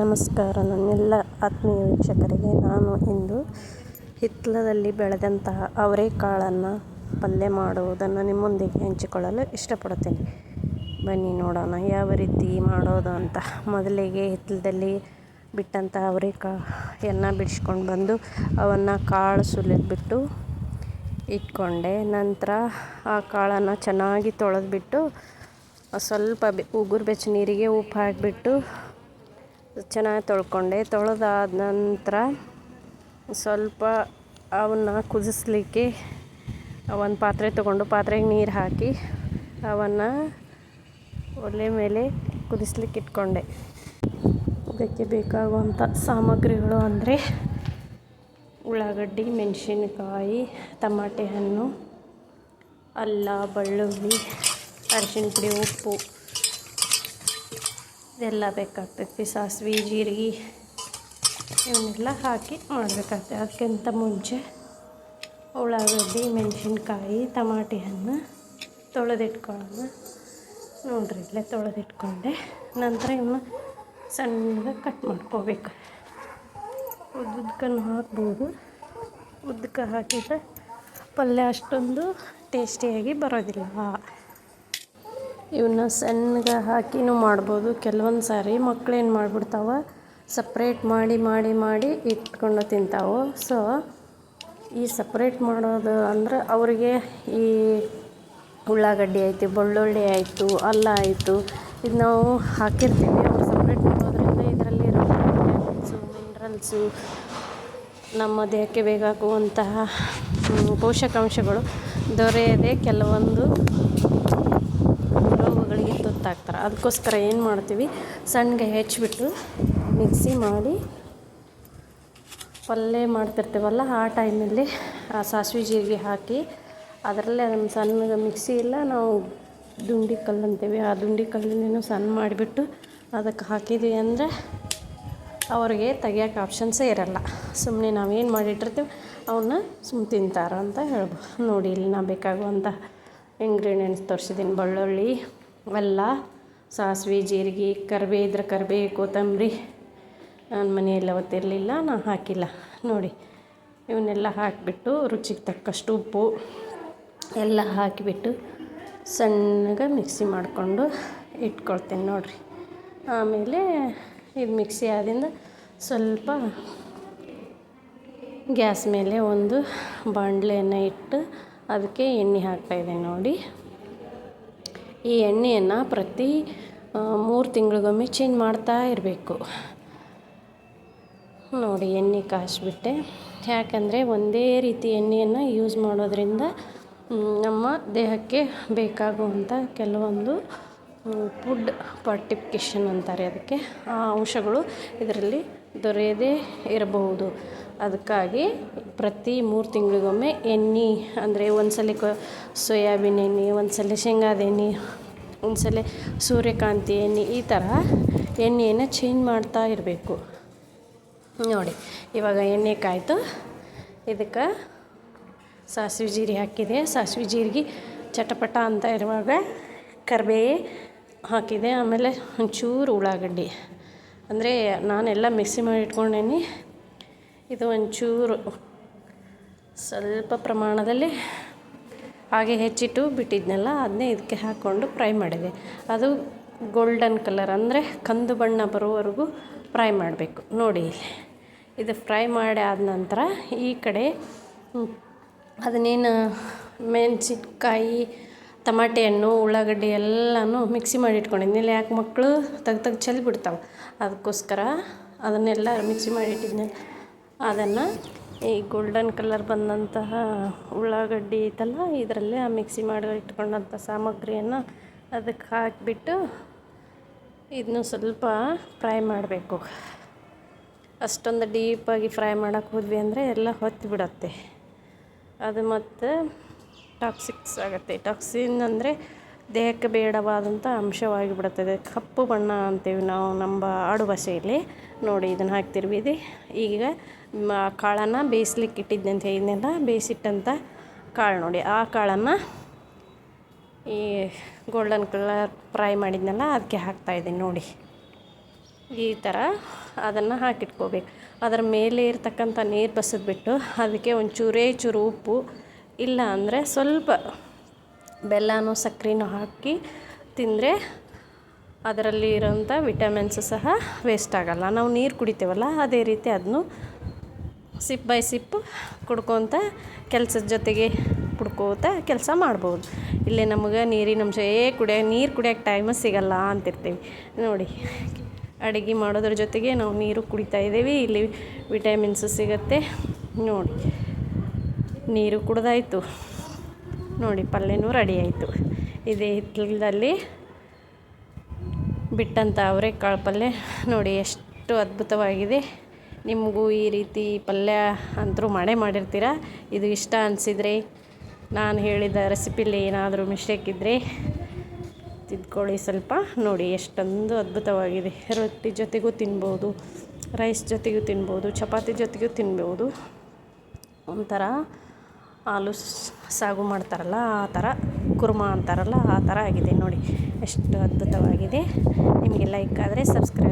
ನಮಸ್ಕಾರ. ನನ್ನೆಲ್ಲ ಆತ್ಮೀಯ ವೀಕ್ಷಕರಿಗೆ ನಾನು ಇಂದು ಹಿತ್ತಲದಲ್ಲಿ ಬೆಳೆದಂತಹ ಅವರೆಕಾಳನ್ನು ಪಲ್ಯ ಮಾಡುವುದನ್ನು ನಿಮ್ಮೊಂದಿಗೆ ಹಂಚಿಕೊಳ್ಳಲು ಇಷ್ಟಪಡುತ್ತೇನೆ. ಬನ್ನಿ ನೋಡೋಣ ಯಾವ ರೀತಿ ಮಾಡೋದು ಅಂತ. ಮೊದಲಿಗೆ ಹಿತ್ತಲದಲ್ಲಿ ಬಿಟ್ಟಂಥ ಅವರೆಕಾಯನ್ನು ಬಿಡಿಸ್ಕೊಂಡು ಬಂದು ಅವನ್ನು ಕಾಳು ಸುಲಿದ್ಬಿಟ್ಟು ಇಟ್ಕೊಂಡೆ. ನಂತರ ಆ ಕಾಳನ್ನು ಚೆನ್ನಾಗಿ ತೊಳೆದ್ಬಿಟ್ಟು ಸ್ವಲ್ಪ ಉಗುರು ಬೆಚ್ಚ ನೀರಿಗೆ ಉಪ್ಪು ಹಾಕಿಬಿಟ್ಟು ಚೆನ್ನಾಗಿ ತೊಳ್ಕೊಂಡೆ. ತೊಳೆದಾದ ನಂತರ ಸ್ವಲ್ಪ ಅವನ್ನ ಕುದಿಸ್ಲಿಕ್ಕೆ ಒಂದು ಪಾತ್ರೆ ತೊಗೊಂಡು ಪಾತ್ರೆಗೆ ನೀರು ಹಾಕಿ ಅವನ್ನು ಒಲೆ ಮೇಲೆ ಕುದಿಸ್ಲಿಕ್ಕೆ ಇಟ್ಕೊಂಡೆ. ಇದಕ್ಕೆ ಬೇಕಾಗುವಂಥ ಸಾಮಗ್ರಿಗಳು ಅಂದರೆ ಉಳ್ಳಾಗಡ್ಡಿ, ಮೆಣಸಿನಕಾಯಿ ತಮಾಟೆ ಹಣ್ಣು ಅಲ್ಲ, ಬೆಳ್ಳುಳ್ಳಿ ಅರಿಶಿನ ಪುಡಿ, ಉಪ್ಪು. ಇದೆಲ್ಲ ಬೇಕಾಗ್ತೈತಿ. ಸಾಸಿವೆ, ಜೀರಿಗೆ ಇವನ್ನೆಲ್ಲ ಹಾಕಿ ಮಾಡಬೇಕಾಗ್ತದೆ ಅದಕ್ಕಿಂತ ಮುಂಚೆ ಉಳ್ಳಾಗಡ್ಡಿ, ಮೆಣಸಿನ್ಕಾಯಿ ತಮಾಟಿ ಹಣ್ಣು ತೊಳೆದಿಟ್ಕೊಳ್ಳೋಣ. ನೋಡ್ರಿ, ಇಲ್ಲೇ ತೊಳೆದಿಟ್ಕೊಂಡೆ. ನಂತರ ಇವನ್ನ ಸಣ್ಣಗೆ ಕಟ್ ಮಾಡ್ಕೋಬೇಕು. ಉದ್ದಕ್ಕನ್ನು ಹಾಕ್ಬೋದು. ಉದ್ದಕ್ಕೆ ಹಾಕಿದ್ರೆ ಪಲ್ಯ ಅಷ್ಟೊಂದು ಟೇಸ್ಟಿಯಾಗಿ ಬರೋದಿಲ್ಲ. ಇವನ್ನ ಸಣ್ಣಗೆ ಹಾಕಿನೂ ಮಾಡ್ಬೋದು. ಕೆಲವೊಂದು ಸಾರಿ ಮಕ್ಳು ಏನು ಮಾಡಿಬಿಡ್ತಾವೆ. ಸಪ್ರೇಟ್ ಮಾಡಿ ಮಾಡಿ ಮಾಡಿ ಇಟ್ಕೊಂಡು ತಿಂತಾವೆ. ಸೊ ಈ ಸಪ್ರೇಟ್ ಮಾಡೋದು ಅಂದ್ರೆ ಅವರಿಗೆ ಈ ಉಳ್ಳಾಗಡ್ಡಿ ಆಯಿತು, ಬೆಳ್ಳುಳ್ಳಿ ಆಯಿತು, ಅಲ್ಲ ಆಯಿತು, ಇದು ನಾವು ಹಾಕಿರ್ತೀವಿ. ಅವ್ರು ಸಪ್ರೇಟ್ ಮಾಡೋದ್ರಿಂದ ಇದರಲ್ಲಿ ವಿಟಮಿನ್ಸು ಮಿನ್ರಲ್ಸು ನಮ್ಮ ದೇಹಕ್ಕೆ ಬೇಕಾಗುವಂತಹ ಪೋಷಕಾಂಶಗಳು ದೊರೆಯದೆ ಕೆಲವೊಂದು ಅದಕ್ಕೋಸ್ಕರ ಏನು ಮಾಡ್ತೀವಿ ಸಣ್ಣಗೆ ಹೆಚ್ಚಿಬಿಟ್ಟು ಮಿಕ್ಸಿ ಮಾಡಿ ಪಲ್ಯ ಮಾಡ್ತಿರ್ತೀವಲ್ಲ ಆ ಟೈಮಲ್ಲಿ, ಆ ಸಾಸಿವೆ ಜೀರಿಗೆ ಹಾಕಿ ಅದರಲ್ಲೇ ಅದನ್ನು ಸಣ್ಣಗೆ ಮಿಕ್ಸಿ ಇಲ್ಲ ನಾವು ದುಂಡಿ ಕಲ್ಲು ಅಂತೀವಿ, ಆ ದುಂಡಿ ಕಲ್ಲಿನೇನು ಸಣ್ಣ ಮಾಡಿಬಿಟ್ಟು ಅದಕ್ಕೆ ಹಾಕಿದ್ವಿ ಅಂದರೆ ಅವ್ರಿಗೆ ತೆಗಿಯೋಕೆ ಆಪ್ಷನ್ಸೇ ಇರಲ್ಲ. ಸುಮ್ಮನೆ ನಾವೇನು ಮಾಡಿಟ್ಟಿರ್ತೀವಿ ಅವನ್ನ ಸುಮ್ಮ ತಿಂತಾರ ಅಂತ ಹೇಳ್ಬೋದು ನೋಡಿ ಇಲ್ಲಿ ನಾ ಬೇಕಾಗುವಂಥ ಇಂಗ್ರೀಡಿಯೆಂಟ್ಸ್ ತೋರಿಸಿದ್ದೀನಿ ಬೆಳ್ಳುಳ್ಳಿ ಅಲ್ಲ ಸಾಸಿವೆ, ಜೀರಿಗೆ, ಕರಿಬೇ ಇದ್ರೆ ಕರಿಬೇ, ಕೊತ್ತಂಬರಿ. ನನ್ನ ಮನೆಯಲ್ಲಿ ಅವತ್ತಿರಲಿಲ್ಲ, ನಾನು ಹಾಕಿಲ್ಲ. ನೋಡಿ, ಇವನ್ನೆಲ್ಲ ಹಾಕಿಬಿಟ್ಟು ರುಚಿಗೆ ತಕ್ಕಷ್ಟು ಉಪ್ಪು ಎಲ್ಲ ಹಾಕಿಬಿಟ್ಟು ಸಣ್ಣಗೆ ಮಿಕ್ಸಿ ಮಾಡಿಕೊಂಡು ಇಟ್ಕೊಳ್ತೀನಿ ನೋಡಿರಿ. ಆಮೇಲೆ ಇದು ಮಿಕ್ಸಿ ಆದಿಂದ ಸ್ವಲ್ಪ ಗ್ಯಾಸ್ ಮೇಲೆ ಒಂದು ಬಾಣಲೆಯನ್ನು ಇಟ್ಟು ಅದಕ್ಕೆ ಎಣ್ಣೆ ಹಾಕ್ತಾಯಿದ್ದೀನಿ ನೋಡಿ. ಈ ಎಣ್ಣೆಯನ್ನು ಪ್ರತಿ ಮೂರು ತಿಂಗಳಿಗೊಮ್ಮೆ ಚೇಂಜ್ ಮಾಡ್ತಾ ಇರಬೇಕು. ನೋಡಿ, ಎಣ್ಣೆ ಕಾಯಿಸ್ಬಿಟ್ಟೆ. ಯಾಕಂದರೆ ಒಂದೇ ರೀತಿ ಎಣ್ಣೆಯನ್ನು ಯೂಸ್ ಮಾಡೋದ್ರಿಂದ ನಮ್ಮ ದೇಹಕ್ಕೆ ಬೇಕಾಗುವಂಥ ಕೆಲವೊಂದು ಫುಡ್ ಪಾರ್ಟಿಫಿಕೇಷನ್ ಅಂತಾರೆ ಅದಕ್ಕೆ. ಆ ಅಂಶಗಳು ಇದರಲ್ಲಿ ದೊರೆಯದೇ ಇರಬಹುದು. ಅದಕ್ಕಾಗಿ ಪ್ರತಿ ಮೂರು ತಿಂಗಳಿಗೊಮ್ಮೆ ಎಣ್ಣೆ, ಅಂದರೆ ಒಂದು ಸಲ ಕ ಸೋಯಾಬೀನ್ ಎಣ್ಣೆ ಒಂದು ಸಲ ಶೇಂಗಾದ ಎಣ್ಣೆ ಒಂದು ಸಲ ಸೂರ್ಯಕಾಂತಿ ಎಣ್ಣೆ, ಈ ಥರ ಎಣ್ಣೆಯನ್ನು ಚೇಂಜ್ ಮಾಡ್ತಾ ಇರಬೇಕು. ನೋಡಿ, ಇವಾಗ ಎಣ್ಣೆ ಕಾಯಿತು. ಇದಕ್ಕೆ ಸಾಸಿವೆ ಜೀರಿಗೆ ಹಾಕಿದೆ. ಸಾಸಿವೆ ಜೀರಿಗೆ ಚಟಪಟ ಅಂತ ಇರುವಾಗ ಕರಿಬೇ ಹಾಕಿದೆ. ಆಮೇಲೆ ಒಂಚೂರು ಉಳ್ಳಾಗಡ್ಡಿ. ಅಂದರೆ ನಾನೆಲ್ಲ ಮಿಕ್ಸಿ ಮಾಡಿ ಇಟ್ಕೊಂಡೇನಿ ಇದು ಒಂಚೂರು ಸ್ವಲ್ಪ ಪ್ರಮಾಣದಲ್ಲಿ ಹಾಗೆ ಹೆಚ್ಚಿಟ್ಟು ಬಿಟ್ಟಿದ್ನಲ್ಲ, ಅದನ್ನೇ ಇದಕ್ಕೆ ಹಾಕ್ಕೊಂಡು ಫ್ರೈ ಮಾಡಿದೆ. ಅದು ಗೋಲ್ಡನ್ ಕಲರ್ ಅಂದರೆ ಕಂದು ಬಣ್ಣ ಬರೋವರೆಗೂ ಫ್ರೈ ಮಾಡಬೇಕು. ನೋಡಿ ಇದು ಫ್ರೈ ಮಾಡಿ ಆದ ನಂತರ ಈ ಕಡೆ ಅದನ್ನೇನು ಮೆಣಸಿನ್ಕಾಯಿ ಟಮಾಟೆ ಹಣ್ಣು ಉಳ್ಳಾಗಡ್ಡಿ ಎಲ್ಲನೂ ಮಿಕ್ಸಿ ಮಾಡಿ ಇಟ್ಕೊಂಡಿದ್ನಿಲ್ಲ ಯಾಕೆ ಮಕ್ಕಳು ತೆಗ್ದು ತೆಗ್ದು ಚೆಲ್ಲಿ ಬಿಡ್ತಾವೆ ಅದಕ್ಕೋಸ್ಕರ ಅದನ್ನೆಲ್ಲ ಮಿಕ್ಸಿ ಮಾಡಿ ಇಟ್ಟಿದ್ನಲ್ಲ ಅದನ್ನು ಈ ಗೋಲ್ಡನ್ ಕಲರ್ ಬಂದಂತಹ ಉಳ್ಳಾಗಡ್ಡಿ ಐತಲ್ಲ, ಇದರಲ್ಲೇ ಆ ಮಿಕ್ಸಿ ಮಾಡಿ ಇಟ್ಕೊಂಡಂಥ ಸಾಮಗ್ರಿಯನ್ನು ಅದಕ್ಕೆ ಹಾಕಿಬಿಟ್ಟು ಇದನ್ನು ಸ್ವಲ್ಪ ಫ್ರೈ ಮಾಡಬೇಕು. ಅಷ್ಟೊಂದು ಡೀಪಾಗಿ ಫ್ರೈ ಮಾಡೋಕ್ಕೆ ಹೋದ್ವಿ ಅಂದರೆ ಎಲ್ಲ ಹೊತ್ತು ಬಿಡುತ್ತೆ. ಅದು ಮತ್ತು ಟಾಕ್ಸಿಕ್ಸ್ ಆಗುತ್ತೆ. ಟಾಕ್ಸಿನ್ ಅಂದರೆ ದೇಹಕ್ಕೆ ಬೇಡವಾದಂಥ ಅಂಶವಾಗಿ ಬಿಡುತ್ತದೆ ಕಪ್ಪು ಬಣ್ಣ ಅಂತೀವಿ ನಾವು ನಮ್ಮ ಆಡು ಭಾಷೆಯಲ್ಲಿ ನೋಡಿ, ಇದನ್ನು ಹಾಕ್ತಿರ್ವಿ. ಈಗ ಕಾಳನ್ನು ಬೇಯಿಸ್ಲಿಕ್ಕೆ ಇಟ್ಟಿದ್ದಂತೆ, ಇದನ್ನೆಲ್ಲ ಬೇಯಿಸಿಟ್ಟಂಥ ಕಾಳು ನೋಡಿ. ಆ ಕಾಳನ್ನು ಈ ಗೋಲ್ಡನ್ ಕಲರ್ ಫ್ರೈ ಮಾಡಿದ್ನಲ್ಲ, ಅದಕ್ಕೆ ಹಾಕ್ತಾಯಿದ್ದೀನಿ ನೋಡಿ. ಈ ಥರ ಅದನ್ನು ಹಾಕಿಟ್ಕೋಬೇಕು. ಅದರ ಮೇಲೆ ಇರ್ತಕ್ಕಂಥ ನೀರು ಬಸಿದ್ಬಿಟ್ಟು ಅದಕ್ಕೆ ಒಂಚೂರೇ ಚೂರು ಉಪ್ಪು, ಇಲ್ಲ ಅಂದರೆ ಸ್ವಲ್ಪ ಬೆಲ್ಲನೋ ಸಕ್ಕರೆನೂ ಹಾಕಿ ತಿಂದರೆ ಅದರಲ್ಲಿ ಇರೋಂಥ ವಿಟಮಿನ್ಸ್ ಸಹ ವೇಸ್ಟ್ ಆಗೋಲ್ಲ. ನಾವು ನೀರು ಕುಡಿತೇವಲ್ಲ, ಅದೇ ರೀತಿ ಅದನ್ನು ಸಿಪ್ ಬೈ ಸಿಪ್ ಕುಡ್ಕೊತ ಕೆಲಸದ ಜೊತೆಗೆ ಕುಡ್ಕೋತ ಕೆಲಸ ಮಾಡ್ಬೋದು. ಇಲ್ಲಿ ನಮಗೆ ನೀರಿನ ಅಂಶ, ಏ ಕುಡಿಯ, ನೀರು ಕುಡಿಯೋಕ್ಕೆ ಟೈಮ್ ಸಿಗಲ್ಲ ಅಂತಿರ್ತೀವಿ. ನೋಡಿ, ಅಡುಗೆ ಮಾಡೋದ್ರ ಜೊತೆಗೆ ನಾವು ನೀರು ಕುಡಿತಾ ಇದ್ದೀವಿ. ಇಲ್ಲಿ ವಿಟಮಿನ್ಸ್ ಸಿಗುತ್ತೆ. ನೋಡಿ, ನೀರು ಕುಡ್ದಾಯಿತು. ನೋಡಿ, ಪಲ್ಯನೂ ರೆಡಿ ಆಯಿತು. ಇದೇ ಹಿತ್ತಲದಲ್ಲಿ ಬಿಟ್ಟಂಥ ಅವರೆಕಾಳು ಪಲ್ಯ. ನೋಡಿ, ಎಷ್ಟು ಅದ್ಭುತವಾಗಿದೆ. ನಿಮಗೂ ಈ ರೀತಿ ಪಲ್ಯ ಅಂತರೂ ಮಾಡೇ ಮಾಡಿರ್ತೀರ? ಇದು ಇಷ್ಟ ಅನಿಸಿದ್ರೆ ನಾನು ಹೇಳಿದ ರೆಸಿಪಿಲಿ ಏನಾದರೂ ಮಿಸ್ಟೇಕ್ ಇದ್ದರೆ ತಿದ್ಕೊಳ್ಳಿ ಸ್ವಲ್ಪ. ನೋಡಿ, ಎಷ್ಟೊಂದು ಅದ್ಭುತವಾಗಿದೆ. ರೊಟ್ಟಿ ಜೊತೆಗೂ ತಿನ್ಬೋದು ರೈಸ್ ಜೊತೆಗೂ ತಿನ್ಬೋದು, ಚಪಾತಿ ಜೊತೆಗೂ ತಿನ್ಬೋದು. ಒಂಥರ ಹಾಲು ಸಾಗು ಮಾಡ್ತಾರಲ್ಲ, ಆ ಥರ, ಕುರ್ಮ ಅಂತಾರಲ್ಲ, ಆ ಥರ ಆಗಿದೆ ನೋಡಿ. ಎಷ್ಟು ಅದ್ಭುತವಾಗಿದೆ. ನಿಮಗೆ ಲೈಕ್ ಆದರೆ ಸಬ್ಸ್ಕ್ರೈಬ್